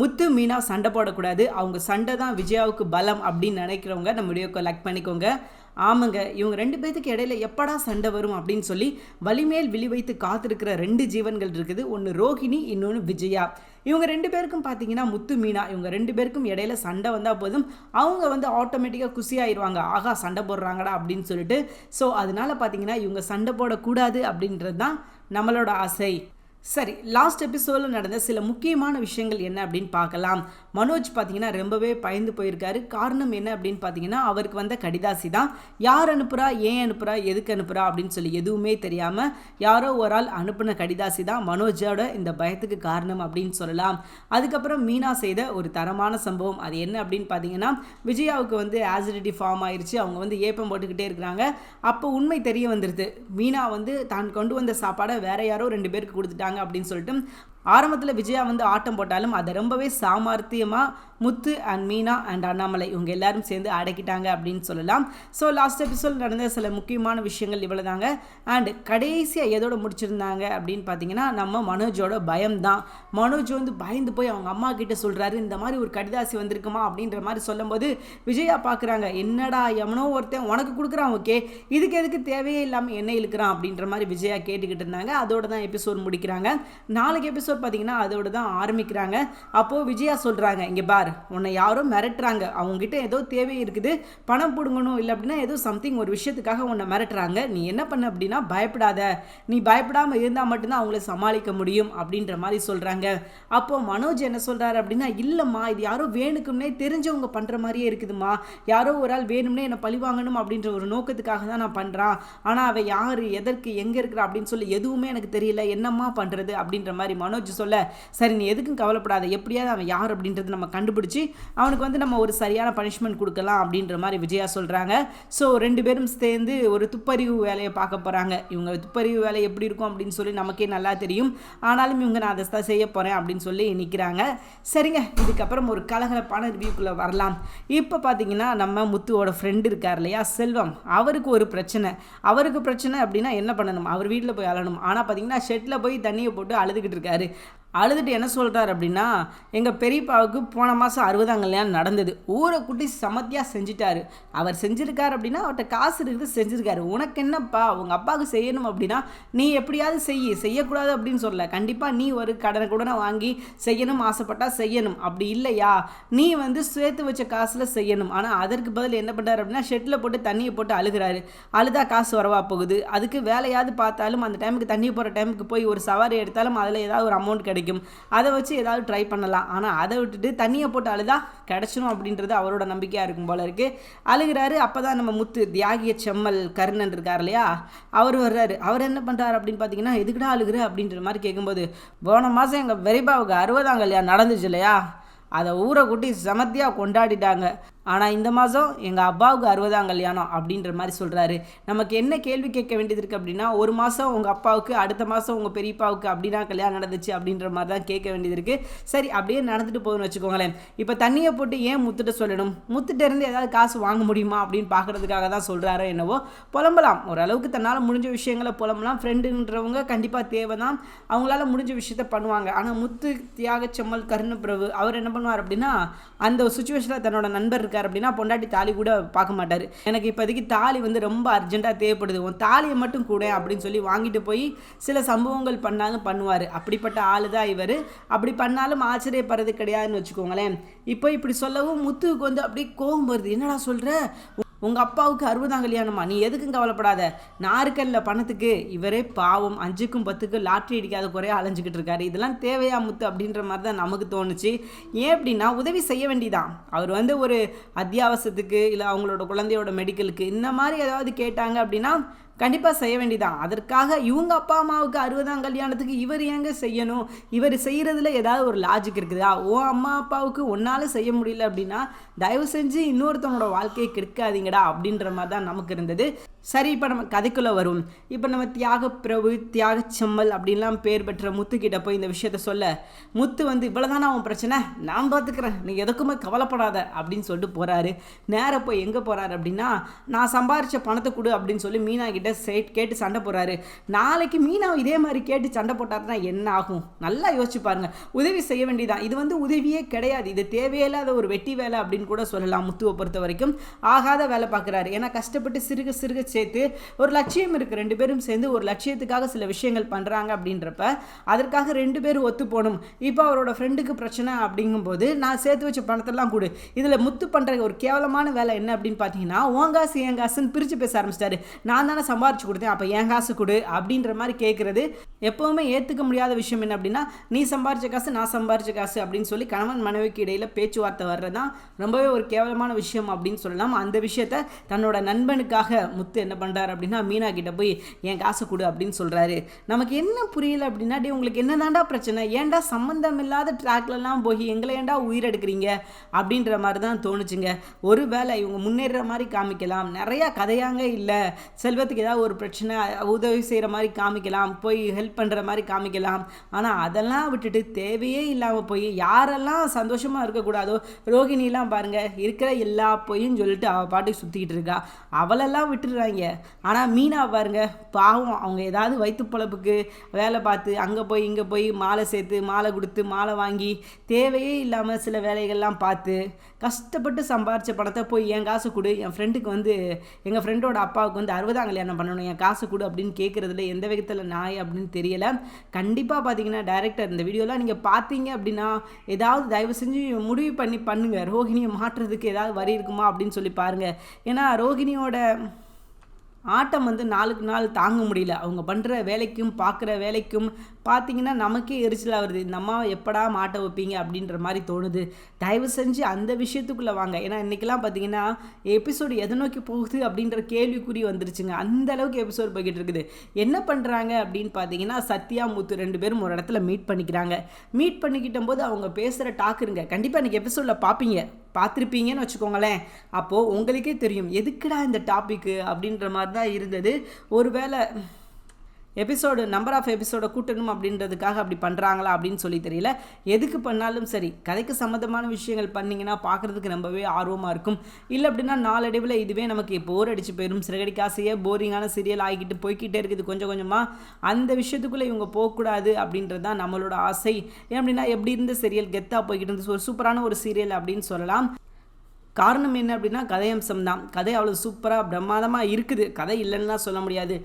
முத்து மீனா சண்டை போடக்கூடாது. அவங்க சண்டை தான் விஜயாவுக்கு பலம் அப்படின்னு நினைக்கிறவங்க நம்ம வீடியோக்கு லைக் பண்ணிக்கோங்க. ஆமாங்க இவங்க ரெண்டு பேத்துக்கு இடையில எப்படா சண்டை வரும் அப்படின்னு சொல்லி வலிமேல் விழி வைத்து காத்திருக்கிற ரெண்டு ஜீவன்கள் இருக்குது. ஒன்று ரோஹிணி இன்னொன்று விஜயா. இவங்க ரெண்டு பேருக்கும் பார்த்தீங்கன்னா முத்து மீனா இவங்க ரெண்டு பேருக்கும் இடையில சண்டை வந்தால் போதும். அவங்க வந்து ஆட்டோமேட்டிக்காக குசியாயிருவாங்க ஆகா சண்டை போடுறாங்கடா அப்படின்னு சொல்லிட்டு. ஸோ அதனால பார்த்தீங்கன்னா இவங்க சண்டை போடக்கூடாது அப்படின்றது தான் நம்மளோட ஆசை. சரி லாஸ்ட் எபிசோடில் நடந்த சில முக்கியமான விஷயங்கள் என்ன அப்படின்னு பார்க்கலாம். மனோஜ் பார்த்தீங்கன்னா ரொம்பவே பயந்து போயிருக்காரு. காரணம் என்ன அப்படின்னு பார்த்தீங்கன்னா அவருக்கு வந்த கடிதாசி தான். யார் அனுப்புகிறா ஏன் அனுப்புகிறா எதுக்கு அனுப்புகிறா அப்படின்னு சொல்லி எதுவுமே தெரியாமல் யாரோ ஒரு ஆள் அனுப்பின கடிதாசி தான் மனோஜோட இந்த பயத்துக்கு காரணம் அப்படின்னு சொல்லலாம். அதுக்கப்புறம் மீனா செய்த ஒரு தரமான சம்பவம். அது என்ன அப்படின்னு பார்த்தீங்கன்னா விஜயாவுக்கு வந்து ஆசிடிட்டி ஃபார்ம் ஆயிடுச்சு அவங்க வந்து ஏப்பம் போட்டுக்கிட்டே இருக்கிறாங்க. அப்போ உண்மை தெரிய வந்துடுது மீனா வந்து தான் கொண்டு வந்த சாப்பாடை வேற யாரோ ரெண்டு பேருக்கு கொடுத்துட்டாங்க அப்படின்னு சொல்லிட்டு ஆரம்பத்தில் விஜயா வந்து ஆட்டம் போட்டாலும் அதை ரொம்பவே சாமர்த்தியமாக முத்து அண்ட் மீனா அண்ட் அண்ணாமலை. இவங்க எல்லாரும் சேர்ந்து அடக்கிட்டாங்க அப்படின்னு சொல்லலாம். ஸோ லாஸ்ட் எபிசோட் நடந்த சில முக்கியமான விஷயங்கள் இவ்வளோ தாங்க அண்ட் கடைசியாக எதோட முடிச்சிருந்தாங்க அப்படின்னு பார்த்தீங்கன்னா நம்ம மனோஜோட பயம்தான். மனோஜ் வந்து பயந்து போய் அவங்க அம்மா கிட்ட சொல்கிறாரு இந்த மாதிரி ஒரு கடிதாசி வந்திருக்குமா அப்படின்ற மாதிரி சொல்லும்போது விஜயா பார்க்குறாங்க என்னடா எவனோ ஒருத்தன் உனக்கு கொடுக்குறான் ஓகே. இதுக்கு எதுக்கு தேவையே இல்லாமல் என்ன இழுக்கிறான்? அப்படின்ற மாதிரி விஜயா கேட்டுக்கிட்டு இருந்தாங்க. அதோட தான் எபிசோட் முடிக்கிறாங்க. நாளைக்கு எபிசோட் பார்த்தீங்கன்னா அதோட தான் ஆரம்பிக்கிறாங்க. அப்போது விஜயா சொல்கிறாங்க இங்கே பார் உன்னை யாரோ மிரட்டுறாங்க. அவங்ககிட்ட ஏதோ தேவை இருக்குது பணம் பிடுங்கணும் இல்லை அப்படின்னா ஏதோ சம்திங் ஒரு விஷயத்துக்காக உன்னை மிரட்டுறாங்க. நீ என்ன பண்ண அப்படின்னா பயப்படாத. நீ பயப்படாமல் இருந்தால் மட்டும்தான் அவங்கள சமாளிக்க முடியும் அப்படின்ற மாதிரி சொல்கிறாங்க அப்போ மனோஜ் என்ன சொல்கிறாரு அப்படின்னா இல்லைம்மா இது யாரோ வேணுக்கும்னே தெரிஞ்சவங்க பண்ணுற மாதிரியே இருக்குதுமா யாரோ ஒரு ஆள் வேணும்னே என்னை பழி வாங்கணும் அப்படின்ற ஒரு நோக்கத்துக்காக தான் நான் பண்ணுறான் ஆனால் அவள் யார் எதற்கு எங்கே இருக்கிறா அப்படின்னு சொல்லி எதுவுமே எனக்கு தெரியல. என்னம்மா பண்ணுறது அப்படின்ற மாதிரி மனோஜ் சொல்ல சரி நீ எதுக்கும் கவலைப்படாத. எப்படியாவது அவன் யார் அப்படின்றது நம்ம கண்டுபிடிச்சி அவனுக்கு வந்து நம்ம ஒரு சரியான பனிஷ்மெண்ட் கொடுக்கலாம் அப்படின்ற மாதிரி விஜயா சொல்கிறாங்க ஸோ ரெண்டு பேரும் சேர்ந்து ஒரு துப்பறிவு வேலையை பார்க்க போகிறாங்க இவங்க துப்பறிவு வேலை எப்படி இருக்கும் அப்படின்னு சொல்லி நமக்கே நல்லா தெரியும். ஆனாலும் இவங்க நான் அதை தான் செய்ய போகிறேன் அப்படின்னு சொல்லி நிற்கிறாங்க சரிங்க இதுக்கப்புறம் ஒரு கலகலப்பான ரிவ்யூக்குள்ளே வரலாம். இப்போ பார்த்தீங்கன்னா நம்ம முத்துவோட ஃப்ரெண்டு இருக்கார் இல்லையா செல்வம். அவருக்கு ஒரு பிரச்சனை. அவருக்கு பிரச்சனை அப்படின்னா என்ன பண்ணணும்? அவர் வீட்டில் போய் அழணும். ஆனால் பார்த்தீங்கன்னா ஷெட்டில் போய் தண்ணியை போட்டு அழுதுகிட்டு இருக்காரு. அழுதுட்டு என்ன சொல்கிறார் அப்படின்னா எங்கள் பெரியப்பாவுக்கு போன மாதம் அறுபதாம் கல்யாணம் நடந்தது. ஊரை குட்டி சமத்தியாக செஞ்சிட்டாரு. அவர் செஞ்சுருக்கார் அப்படின்னா அவர்கிட்ட காசு இருக்குது செஞ்சுருக்காரு. உனக்கு என்னப்பா? உங்கள் அப்பாவுக்கு செய்யணும் அப்படின்னா நீ எப்படியாவது செய். செய்யக்கூடாது அப்படின்னு சொல்லலை. கண்டிப்பாக நீ ஒரு கடனை கூட வாங்கி செய்யணும் ஆசைப்பட்டால் செய்யணும். அப்படி இல்லையா? நீ வந்து சேர்த்து வச்ச காசில் செய்யணும். ஆனால் அதற்கு பதில் என்ன பண்ணுறாரு அப்படின்னா ஷெட்டில் போட்டு தண்ணியை போட்டு அழுகிறாரு. அழுதா காசு வரவா போகுது. அதுக்கு வேலையாவது பார்த்தாலும் அந்த டைமுக்கு தண்ணி போகிற டைமுக்கு போய் ஒரு சவாரி எடுத்தாலும் அதில் ஏதாவது ஒரு அமௌண்ட் கிடைக்கும். அதை வச்சு ஏதாவது ட்ரை பண்ணலாம். ஆனால் அதை விட்டுட்டு தண்ணியை போட்டு அழுதா கிடச்சிடும் அப்படின்றது அவரோட நம்பிக்கையாக இருக்கும் போல இருக்குது அழுகிறாரு அப்போ தான் நம்ம முத்து தியாகிய செம்மல் கருணன் இருக்கார் இல்லையா? அவர் வர்றாரு. அவர் என்ன பண்ணுறாரு அப்படின்னு பார்த்தீங்கன்னா எதுக்குடா அழுகுற? அப்படின்ற மாதிரி கேட்கும்போது போன மாதம் எங்கள் வெறிபாவுக்கு அறுபதாம் கல்யாணம் நடந்துச்சு இல்லையா? அதை ஊரை கூட்டி சமத்தியாக கொண்டாடிட்டாங்க. ஆனால் இந்த மாதம் எங்கள் அப்பாவுக்கு அறுபதாம் கல்யாணம் அப்படின்ற மாதிரி சொல்கிறாரு நமக்கு என்ன கேள்வி கேட்க வேண்டியது இருக்குது அப்படின்னா ஒரு மாதம் உங்கள் அப்பாவுக்கு அடுத்த மாதம் உங்கள் பெரியப்பாவுக்கு அப்படின்னா கல்யாணம் நடந்துச்சு அப்படின்ற மாதிரி தான் கேட்க வேண்டியது இருக்குது சரி அப்படியே நடந்துட்டு போகுதுன்னு வச்சுக்கோங்களேன். இப்போ தண்ணியை போட்டு ஏன் முத்துட்ட சொல்லணும்? முத்துட்ட இருந்து ஏதாவது காசு வாங்க முடியுமா அப்படின்னு பார்க்குறதுக்காக தான் சொல்கிறாரோ என்னவோ புலம்பலாம். ஓரளவுக்கு தன்னால் முடிஞ்ச விஷயங்களை புலம்பலாம். ஃப்ரெண்டுன்றவங்க கண்டிப்பாக தேவை தான் அவங்களால முடிஞ்ச விஷயத்த பண்ணுவாங்க. ஆனால் முத்து தியாகச்செம்மல் கருணப்பிரபு அவர் என்ன பண்ணுவார் அப்படின்னா அந்த சுச்சுவேஷனில் தன்னோட நண்பர் இருக்கார் அப்படின்னா பொண்டாட்டி தாலி கூட பார்க்க மாட்டார். எனக்கு இப்போதைக்கு தாலி வந்து ரொம்ப அர்ஜென்ட்டாக தேவைப்படுது. உன் தாலியை மட்டும் கூட அப்படின்னு சொல்லி வாங்கிட்டு போய் சில சம்பவங்கள் பண்ணாலும் பண்ணுவார். அப்படிப்பட்ட ஆள் தான் இவர். அப்படி பண்ணாலும் ஆச்சரியப்படுறது கிடையாதுன்னு வச்சுக்கோங்களேன். இப்போ இப்படி சொல்லவும் முத்துவுக்கு வந்து அப்படியே கோபம் வருது. என்னடா சொல்கிற உங்கள் அப்பாவுக்கு அறுபதாம் கல்யாணமா? நீ எதுக்கும் கவலைப்படாத. நாருக்கல்ல பணத்துக்கு இவரே பாவம் அஞ்சுக்கும் பத்துக்கு லாட்ரி அடிக்காத குறையாக அலைஞ்சிக்கிட்டு இருக்காரு. இதெல்லாம் தேவையா முத்து அப்படின்ற மாதிரி தான் நமக்கு தோணுச்சு. ஏன் அப்படின்னா உதவி செய்ய வேண்டிதான். அவர் வந்து ஒரு அத்தியாவசியத்துக்கு இல்லை அவங்களோட குழந்தையோட மெடிக்கலுக்கு இந்த மாதிரி ஏதாவது கேட்டாங்க அப்படின்னா கண்டிப்பாக செய்ய வேண்டியதான் அதற்காக இவங்க அப்பா அம்மாவுக்கு அறுபதாம் கல்யாணத்துக்கு இவர் ஏங்க செய்யணும்? இவர் செய்கிறதுல ஏதாவது ஒரு லாஜிக் இருக்குதா? ஓ அம்மா அப்பாவுக்கு ஒன்றால் செய்ய முடியல அப்படின்னா தயவு செஞ்சு இன்னொருத்தவனோட வாழ்க்கையை கெடுக்காதீங்கடா அப்படின்ற மாதிரி தான் நமக்கு இருந்தது. சரி இப்போ நம்ம கதைக்குள்ளே வரும். இப்போ நம்ம தியாக பிரபு தியாக செம்மல் அப்படின்லாம் பேர் பெற்ற முத்துக்கிட்ட போய் இந்த விஷயத்த சொல்ல. முத்து வந்து இவ்வளோதானா அவன் பிரச்சனை? நான் பார்த்துக்கிறேன் நீ எதுக்குமே கவலைப்படாத அப்படின்னு சொல்லிட்டு போகிறாரு நேராக போய் எங்கே போகிறாரு அப்படின்னா நான் சம்பாரித்த பணத்தை கொடு அப்படின்னு சொல்லி மீனா கிட்ட சேட் கேட்டு சண்டை போடுறாரு. நாளைக்கு மீனா இதே மாதிரி கேட்டு சண்டை போட்டாருன்னா என்ன ஆகும்? நல்லா யோசிச்சு பாருங்க. உதவி செய்ய வேண்டியதான் இது வந்து உதவியே கிடையாது. இது தேவையில்லாத ஒரு வெட்டி வேலை அப்படின்னு கூட சொல்லலாம் முத்துவை பொறுத்த வரைக்கும். ஆகாத வேலை பார்க்குறாரு ஏன்னா கஷ்டப்பட்டு சிறுக சிறுக சேர்த்து ஒரு லட்சியம் இருக்குது ரெண்டு பேரும் சேர்ந்து ஒரு லட்சியத்துக்காக சில விஷயங்கள் பண்ணுறாங்க அப்படின்றப்ப அதற்காக ரெண்டு பேரும் ஒத்து போகணும். இப்போ அவரோட ஃப்ரெண்டுக்கு பிரச்சனை அப்படிங்கும்போது நான் சேர்த்து வச்ச பணத்தெல்லாம் கொடு. இதில் முத்து பண்ணுற ஒரு கேவலமான வேலை என்ன அப்படின்னு பார்த்தீங்கன்னா உன் காசு என் காசுன்னு பிரித்து பேச ஆரம்பிச்சிட்டாரு. நான் தானே சம்பாரிச்சு கொடுத்தேன். அப்போ என் காசு கொடு அப்படின்ற மாதிரி கேட்குறது எப்போவுமே ஏற்றுக்க முடியாத விஷயம் என்ன அப்படின்னா நீ சம்பாரிச்ச காசு நான் சம்பாரிச்ச காசு அப்படின்னு சொல்லி கணவன் மனைவிக்கு இடையில் பேச்சுவார்த்தை வர்றது தான் ரொம்பவே ஒரு கேவலமான விஷயம் அப்படின்னு சொல்லலாம். அந்த விஷயத்த தன்னோட நண்பனுக்காக முத்து என்ன பண்ணுறாரு அப்படின்னா மீனா கிட்ட போய் என் காசை கொடு அப்படின்னு சொல்கிறாரு நமக்கு என்ன புரியல அப்படின்னா டே உங்களுக்கு என்னதான்டா பிரச்சனை? ஏன்டா சம்மந்தம் இல்லாத ட்ராக்லலாம் போய் எங்களை ஏன்டா உயிர் எடுக்கிறீங்க அப்படின்ற மாதிரி தான் தோணுச்சுங்க. ஒரு வேளை இவங்க முன்னேறுற மாதிரி காமிக்கலாம். நிறையா கதையாங்க இல்லை. செல்வத்துக்கு ஏதாவது ஒரு பிரச்சனை உதவி செய்கிற மாதிரி காமிக்கலாம். போய் ஹெல்ப் பண்ணுற மாதிரி காமிக்கலாம். ஆனால் அதெல்லாம் விட்டுட்டு தேவையே இல்லாமல் போய் யாரெல்லாம் சந்தோஷமாக இருக்கக்கூடாதோ ரோகிணிலாம் பாருங்கள் இருக்கிற எல்லா பொய்யும் சொல்லிட்டு அவள் பாட்டுக்கு சுற்றிக்கிட்டு இருக்கா. அவளெல்லாம் விட்டுடுறாங்க. ஆனால் மீனா பாருங்க பாவம். அவங்க ஏதாவது வயிற்று பொழப்புக்கு வேலை பார்த்து அங்கே போய் இங்கே போய் மாலை சேர்த்து மாலை கொடுத்து மாலை வாங்கி தேவையே இல்லாமல் சில வேலைகள்லாம் பார்த்து கஷ்டப்பட்டு சம்பாரித்த பணத்தை போய் என் காசு கொடு என் ஃப்ரெண்டுக்கு வந்து எங்கள் ஃப்ரெண்டோட அப்பாவுக்கு வந்து அறுபதாம் கல்யாணம் பண்ணணும் என் காசு கொடு அப்படின்னு கேட்குறதுல எந்த விதத்தில் நாய் அப்படின்னு தெரியலை. கண்டிப்பாக பார்த்தீங்கன்னா டைரக்டர் இந்த வீடியோலாம் நீங்கள் பார்த்தீங்க அப்படின்னா ஏதாவது தயவு செஞ்சு முடிவு பண்ணி பண்ணுங்கள் ரோஹிணியை மாற்றுறதுக்கு ஏதாவது வரி இருக்குமா அப்படின்னு சொல்லி பாருங்கள் ஏன்னா ரோஹிணியோட ஆட்டம் வந்து நாளுக்கு நாள் தாங்க முடியல. அவங்க பண்ணுற வேலைக்கும் பார்க்குற வேலைக்கும் பார்த்தீங்கன்னா நமக்கே எரிச்சலாக வருது. இந்த அம்மாவை எப்படா மாட்ட வைப்பீங்க அப்படின்ற மாதிரி தோணுது. தயவு செஞ்சு அந்த விஷயத்துக்குள்ளே வாங்க. ஏன்னா இன்றைக்கெலாம் பார்த்தீங்கன்னா எபிசோடு எதை நோக்கி போகுது அப்படின்ற கேள்விக்குறி வந்துருச்சுங்க. அந்த அளவுக்கு எபிசோடு போய்கிட்டு இருக்குது. என்ன பண்ணுறாங்க அப்படின்னு பார்த்தீங்கன்னா சத்யா முத்து ரெண்டு பேரும் ஒரு இடத்துல மீட் பண்ணிக்கிறாங்க. மீட் பண்ணிக்கிட்ட போது அவங்க பேசுகிற டாக்குருங்க கண்டிப்பாக இன்றைக்கி எபிசோடில் பார்ப்பீங்க பார்த்துருப்பீங்கன்னு வச்சுக்கோங்களேன். அப்போது உங்களுக்கே தெரியும். எதுக்குடா இந்த டாப்பிக்கு அப்படின்ற மாதிரி தான் இருந்தது. ஒருவேளை எபிசோடு நம்பர் ஆஃப் எபிசோடை கூட்டணும் அப்படின்றதுக்காக அப்படி பண்ணுறாங்களா அப்படின்னு சொல்லி தெரியல. எதுக்கு பண்ணாலும் சரி கதைக்கு சம்மந்தமான விஷயங்கள் பண்ணிங்கன்னா பார்க்குறதுக்கு ரொம்பவே ஆர்வமாக இருக்கும். இல்லை அப்படின்னா நாளடைவில் இதுவே நமக்கு போர் அடிச்சு போயிடும் சிறகடிக்காசையே போரிங்கான சீரியல் ஆகிக்கிட்டு போய்கிட்டே இருக்குது. கொஞ்சம் கொஞ்சமாக அந்த விஷயத்துக்குள்ளே இவங்க போகக்கூடாது அப்படின்றது தான் நம்மளோட ஆசை. ஏன் அப்படின்னா எப்படி இருந்த சீரியல் கெத்தாக போய்கிட்டு இருந்துச்சு? ஒரு சூப்பரான ஒரு சீரியல் அப்படின்னு சொல்லலாம். காரணம் என்ன அப்படின்னா கதையம்சம் தான் கதை அவ்வளோ சூப்பராக பிரமாதமாக இருக்குது. கதை இல்லைன்னா சொல்ல முடியாது.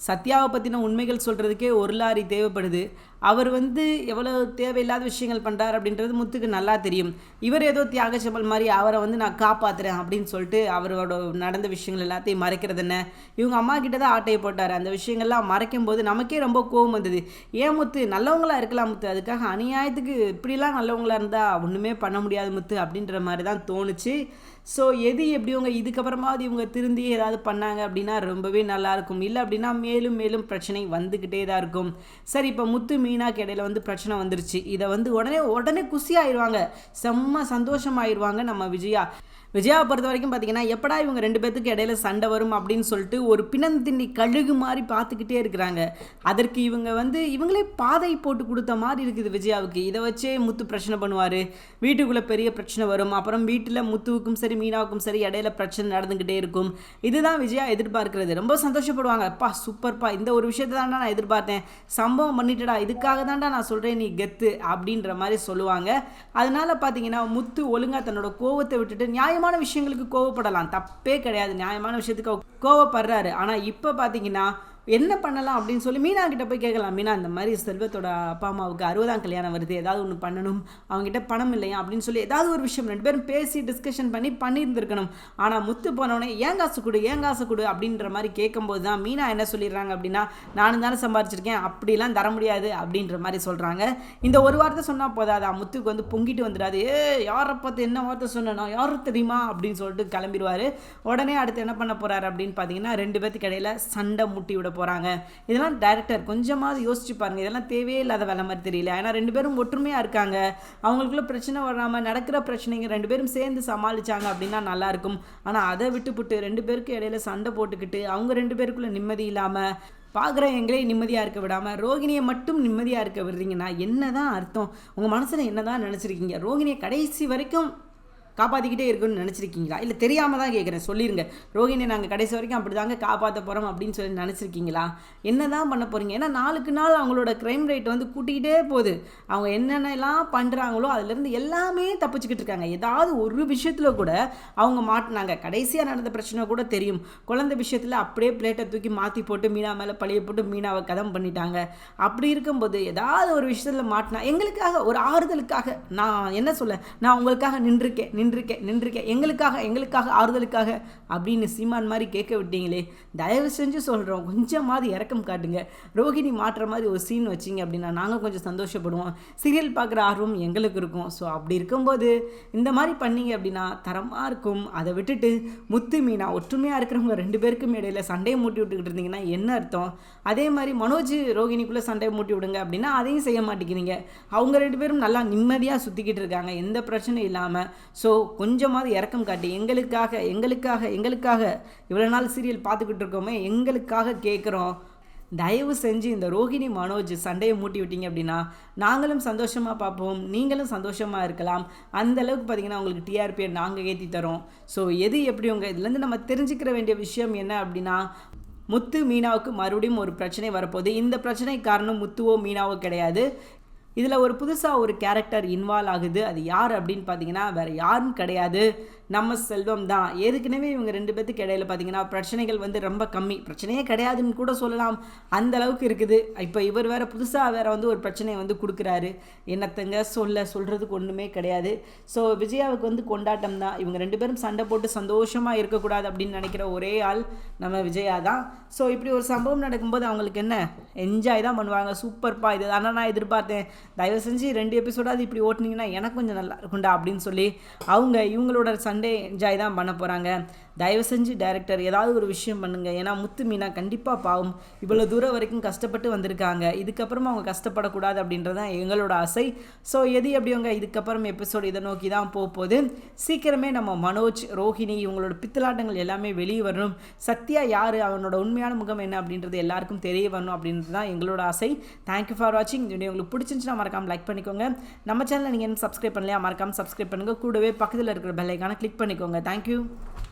சத்யாவை பற்றின உண்மைகள் சொல்கிறதுக்கே ஒரு லாரி தேவைப்படுது. அவர் வந்து எவ்வளோ தேவையில்லாத விஷயங்கள் பண்ணுறார் அப்படின்றது முத்துக்கு நல்லா தெரியும். இவர் ஏதோ தியாக மாதிரி அவரை வந்து நான் காப்பாற்றுறேன் அப்படின்னு சொல்லிட்டு அவரோட நடந்த விஷயங்கள் எல்லாத்தையும் மறைக்கிறது என்ன? இவங்க அம்மா கிட்ட தான் ஆட்டையை போட்டார். அந்த விஷயங்கள்லாம் மறைக்கும் போது நமக்கே ரொம்ப கோவம் வந்தது. ஏன் முத்து? நல்லவங்களாக இருக்கலாம் முத்து. அதுக்காக அநியாயத்துக்கு இப்படிலாம் நல்லவங்களாக இருந்தால் ஒன்றுமே பண்ண முடியாது முத்து அப்படின்ற மாதிரி தான் தோணுச்சு. ஸோ எது எப்படி இவங்க இதுக்கப்புறமாவது இவங்க திருந்தி ஏதாவது பண்ணாங்க அப்படின்னா ரொம்பவே நல்லாயிருக்கும். இல்லை அப்படின்னா மேலும் மேலும் பிரச்சனை வந்துக்கிட்டே தான் இருக்கும். சரி இப்போ முத்து மீனாக்கு இடையில வந்து பிரச்சனை வந்துருச்சு. இதை வந்து உடனே உடனே குசியாயிருவாங்க செம்ம சந்தோஷமாயிருவாங்க நம்ம விஜயா. விஜயாவை பொறுத்த வரைக்கும் பார்த்தீங்கன்னா எப்படா இவங்க ரெண்டு பேத்துக்கு இடையில சண்டை வரும் அப்படின்னு சொல்லிட்டு ஒரு பிணந்திண்டி கழுகு மாதிரி பார்த்துக்கிட்டே இருக்கிறாங்க. அதற்கு இவங்க வந்து இவங்களே பாதை போட்டு கொடுத்த மாதிரி இருக்குது விஜயாவுக்கு. இதை வச்சே முத்து பிரச்சனை பண்ணுவார். வீட்டுக்குள்ளே பெரிய பிரச்சனை வரும். அப்புறம் வீட்டில் முத்துவுக்கும் சரி மீனாவுக்கும் சரி இடையில பிரச்சனை நடந்துக்கிட்டே இருக்கும். இதுதான் விஜயா எதிர்பார்க்கிறது. ரொம்ப சந்தோஷப்படுவாங்க. அப்பா சூப்பர்ப்பா இந்த ஒரு விஷயத்தை தான்டா நான் எதிர்பார்த்தேன். சம்பவம் பண்ணிட்டடா. இதுக்காக தான்டா நான் சொல்கிறேன் நீ கெத்து. அப்படின்ற மாதிரி சொல்லுவாங்க. அதனால பார்த்தீங்கன்னா முத்து ஒழுங்காக தன்னோட கோவத்தை விட்டுட்டு நியாயமான விஷயங்களுக்கு கோவப்படலாம். தப்பே கிடையாது. நியாயமான விஷயத்துக்கு கோவப்படுறாரு. ஆனால் இப்போ பார்த்தீங்கன்னா என்ன பண்ணலாம் அப்படின்னு சொல்லி மீனா கிட்ட போய் கேட்கலாம். மீனா இந்த மாதிரி செல்வத்தோட அப்பா அம்மாவுக்கு அறுபதாம் கல்யாணம் வருது. ஏதாவது ஒன்று பண்ணணும். அவங்ககிட்ட பணம் இல்லையா அப்படின்னு சொல்லி ஏதாவது ஒரு விஷயம் ரெண்டு பேரும் பேசி டிஸ்கஷன் பண்ணி பண்ணியிருந்திருக்கணும். ஆனால் முத்து போனவொடனே ஏன் காசு கொடு ஏன் காசு கொடு? அப்படின்ற மாதிரி கேட்கும்போது தான் மீனா என்ன சொல்லிடுறாங்க அப்படின்னா நானும் தானே சம்பாரிச்சிருக்கேன். அப்படிலாம் தர முடியாது. அப்படின்ற மாதிரி சொல்கிறாங்க இந்த ஒரு வார்த்தை சொன்னால் போதாதா? முத்துக்கு வந்து பொங்கிட்டு வந்துடாது. ஏ யாரை பார்த்து என்ன வார்த்தை சொன்னேன்னா யாரும் தெரியுமா? அப்படின்னு சொல்லிட்டு கிளம்பிடுவார். உடனே அடுத்து என்ன பண்ண போகிறாரு அப்படின்னு பார்த்தீங்கன்னா ரெண்டு பேத்துக்கு இடையில சண்டை முட்டி விட போகிறாங்க இதெல்லாம் டைரக்டர் கொஞ்சமாவது யோசிச்சு பாருங்க. இதெல்லாம் தேவையே இல்லாத வேலை மாதிரி தெரியல. ஏன்னா ரெண்டு பேரும் ஒற்றுமையாக இருக்காங்க. அவங்களுக்குள்ள பிரச்சனை வராமல் நடக்கிற பிரச்சனைங்க ரெண்டு பேரும் சேர்ந்து சமாளிச்சாங்க அப்படின்னா நல்லாயிருக்கும் ஆனால் அதை விட்டுப்புட்டு ரெண்டு பேருக்கு இடையில சண்டை போட்டுக்கிட்டு அவங்க ரெண்டு பேருக்குள்ளே நிம்மதி இல்லாமல் பார்க்குற எங்களே நிம்மதியாக இருக்க விடாமல் ரோகிணியை மட்டும் நிம்மதியாக இருக்க விடுறீங்கன்னா என்ன தான் அர்த்தம்? உங்கள் மனசில் என்ன தான் நினச்சிருக்கீங்க? ரோகிணியை கடைசி வரைக்கும் காப்பாற்றிக்கிட்டே இருக்குன்னு நினச்சிருக்கீங்களா? இல்லை தெரியாமல் தான் கேட்குறேன் சொல்லிருங்க. ரோஹிணி நாங்கள் கடைசி வரைக்கும் அப்படி தாங்க காப்பாற்ற போகிறோம் அப்படின்னு சொல்லி நினச்சிருக்கீங்களா? என்ன தான் பண்ண போகிறீங்க ஏன்னா நாளுக்கு நாள் அவங்களோட க்ரைம் ரேட் வந்து கூட்டிக்கிட்டே போகுது. அவங்க என்னென்னலாம் பண்ணுறாங்களோ அதுலேருந்து எல்லாமே தப்பிச்சுக்கிட்டு இருக்காங்க. ஏதாவது ஒரு விஷயத்தில் கூட அவங்க மாட்டினாங்க கடைசியாக நடந்த பிரச்சனை கூட தெரியும். குழந்தை விஷயத்தில் அப்படியே பிளேட்டை தூக்கி மாற்றி போட்டு மீனா மேலே பழைய போட்டு மீனாவை கதம் பண்ணிட்டாங்க. அப்படி இருக்கும்போது ஏதாவது ஒரு விஷயத்தில் மாட்டினா எங்களுக்காக ஒரு ஆறுதலுக்காக நான் என்ன சொல்ல நான் உங்களுக்காக நின்றுருக்கேன். நின்றுருக்கேன் நின்றுருக்கேன். எங்களுக்காக எங்களுக்காக ஆறுதலுக்காக அப்படின்னு சீமான் மாதிரி கேட்க விட்டீங்களே தயவு செஞ்சு சொல்கிறோம் கொஞ்சமாவது இறக்கம் காட்டுங்க. ரோஹிணி மாற்றுற மாதிரி ஒரு சீன் வச்சிங்க அப்படின்னா நாங்கள் கொஞ்சம் சந்தோஷப்படுவோம். சீரியல் பார்க்குற ஆர்வம் எங்களுக்கு இருக்கும். ஸோ அப்படி இருக்கும்போது இந்த மாதிரி பண்ணீங்க அப்படின்னா தரமாக இருக்கும். அதை விட்டுட்டு முத்து மீனா ஒற்றுமையாக இருக்கிறவங்க ரெண்டு பேருக்கும் இடையில சண்டையை மூட்டி விட்டுக்கிட்டு இருந்தீங்கன்னா என்ன அர்த்தம்? அதே மாதிரி மனோஜ் ரோஹிணிக்குள்ளே சண்டையை மூட்டி விடுங்க அப்படின்னா அதையும் செய்ய மாட்டேங்கிறீங்க. அவங்க ரெண்டு பேரும் நல்லா நிம்மதியாக சுற்றிக்கிட்டு இருக்காங்க. எந்த பிரச்சனையும் இல்லாமல் ஸோ கொஞ்சமாவது இறக்கம் காட்டி எங்களுக்காக எங்களுக்காக எங்களுக்காக இவ்வளோ நாள் சீரியல் பார்த்துக்கிட்டு இருக்கோமே எங்களுக்காக கேட்குறோம். தயவு செஞ்சு இந்த ரோஹிணி மனோஜ் சண்டையை மூட்டி விட்டீங்க அப்படின்னா நாங்களும் சந்தோஷமாக பார்ப்போம் நீங்களும் சந்தோஷமாக இருக்கலாம். அந்த அளவுக்கு பார்த்தீங்கன்னா உங்களுக்கு டிஆர்பியை நாங்கள் ஏற்றி தரோம். ஸோ எது எப்படி உங்கள் இதுலேருந்து நம்ம தெரிஞ்சுக்கிற வேண்டிய விஷயம் என்ன அப்படின்னா முத்து மீனாவுக்கு மறுபடியும் ஒரு பிரச்சனை வரப்போகுது. இந்த பிரச்சனை காரணம் முத்துவோ மீனாவோ கிடையாது. இதில் ஒரு புதுசாக ஒரு கேரக்டர் இன்வால்வ் ஆகுது. அது யார் அப்படின்னு பார்த்தீங்கன்னா வேறு யாரும் கிடையாது. நம்ம செல்வம் தான். ஏற்கனவே இவங்க ரெண்டு பேத்துக்கு இடையில பார்த்தீங்கன்னா பிரச்சனைகள் வந்து ரொம்ப கம்மி. பிரச்சனையே கிடையாதுன்னு கூட சொல்லலாம். அந்த அளவுக்கு இருக்குது. இப்போ இவர் வேற புதுசாக வேற வந்து ஒரு பிரச்சனையை வந்து கொடுக்குறாரு. என்னத்தங்க சொல்ல சொல்கிறதுக்கு ஒன்றுமே கிடையாது. ஸோ விஜயாவுக்கு வந்து கொண்டாட்டம் தான். இவங்க ரெண்டு பேரும் சண்டை போட்டு சந்தோஷமாக இருக்கக்கூடாது அப்படின்னு நினைக்கிற ஒரே ஆள் நம்ம விஜயா தான். ஸோ இப்படி ஒரு சம்பவம் நடக்கும்போது அவங்களுக்கு என்ன? என்ஜாய் தான் பண்ணுவாங்க. சூப்பர்ப்பா இது தானே நான் எதிர்பார்த்தேன். தயவு செஞ்சு ரெண்டு எபிசோடாவது இப்படி ஓட்டினீங்கன்னா எனக்கு கொஞ்சம் நல்லா இருக்கும்டா அப்படின்னு சொல்லி அவங்க இவங்களோட சண்டை என்ஜாய் தான் பண்ண போகிறாங்க தயவு செஞ்சு டைரக்டர் ஏதாவது ஒரு விஷயம் பண்ணுங்கள் ஏன்னா முத்து மீனா கண்டிப்பாக பாவம். இவ்வளோ தூரம் வரைக்கும் கஷ்டப்பட்டு வந்திருக்காங்க. இதுக்கப்புறமா அவங்க கஷ்டப்படக்கூடாது அப்படின்றது தான் எங்களோட ஆசை. ஸோ எது எப்படிவங்க இதுக்கப்புறம் எபிசோடு இதை நோக்கி தான் போக போகுது? சீக்கிரமே நம்ம மனோஜ் ரோஹிணி இவங்களோட பித்தலாட்டங்கள் எல்லாமே வெளியே வரணும். சத்யா யார்? அவனோட உண்மையான முகம் என்ன அப்படின்றது எல்லாருக்கும் தெரிய வரணும் அப்படின்றது தான் எங்களோட ஆசை. தேங்க்யூ ஃபார் வாட்சிங் இந்த வீடியோ உங்களுக்கு பிடிச்சிருந்துச்சுன்னா மறக்காமல் லைக் பண்ணிக்கோங்க. நம்ம சேனலில் நீங்கள் என்ன சப்ஸ்கிரைப் பண்ணலையா மறக்காமல் சப்ஸ்கிரைப் பண்ணுங்கள் கூடவே பக்கத்தில் இருக்கிற பெல்லைக்கான கிளிக் பண்ணிக்கோங்க. தேங்க்யூ